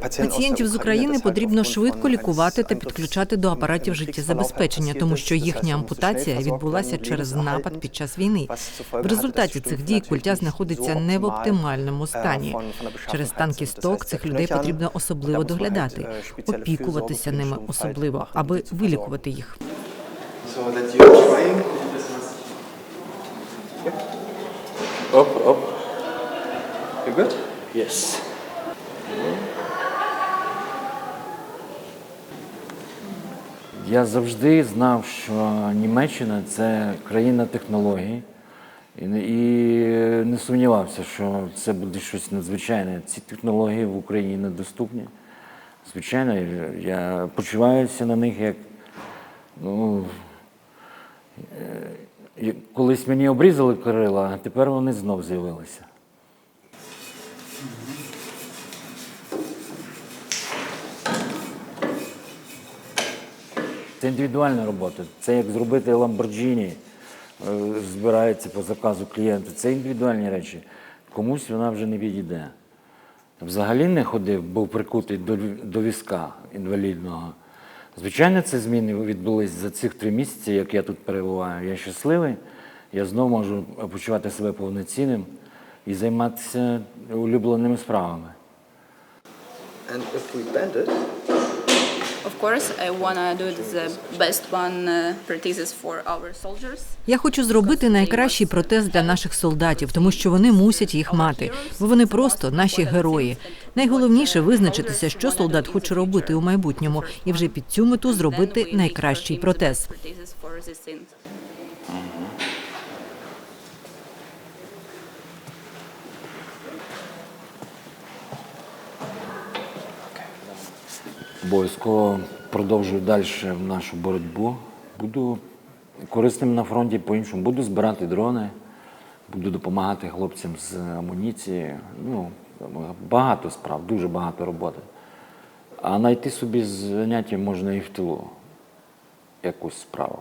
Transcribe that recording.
Пацієнтів з України потрібно швидко лікувати та підключати до апаратів життєзабезпечення, тому що їхня ампутація відбулася через напад під час війни. В результаті цих дій культя знаходиться не в оптимальному стані. Через стан кісток цих людей потрібно особливо доглядати, опікуватися ними особливо, аби вилікувати їх. Up, up. You good? Yes. Я завжди знав, що Німеччина це країна технологій. І не- сумнівався, що це буде щось надзвичайне. Ці технології в Україні недоступні. Звичайно, я почуваюся на них як. Ну, е, колись мені обрізали крила, а тепер вони знов з'явилися. Це індивідуальна робота. Це як зробити Ламборджіні, е, збирається по заказу клієнта. Це індивідуальні речі. Комусь вона вже не підійде. Взагалі не ходив, був прикутий до, до візка інвалідного. Звичайно, ці зміни відбулись за цих три місяці, як я тут перебуваю. Я щасливий, я знову можу почувати себе повноцінним і займатися улюбленими справами. And if we bend it, Of course, I wanna do the best one uh, prosthesis for our soldiers. Я хочу зробити найкращий протез для наших солдатів, тому що вони мусять їх мати, бо вони просто наші герої. Найголовніше визначитися, що солдат хоче робити у майбутньому, і вже під цю мету зробити найкращий протез. Prosthesis Обов'язково продовжую далі нашу боротьбу. Буду корисним на фронті по-іншому. Буду збирати дрони, буду допомагати хлопцям з амуніції. Ну, багато справ, дуже багато роботи. А знайти собі заняття можна і в тилу якусь справу.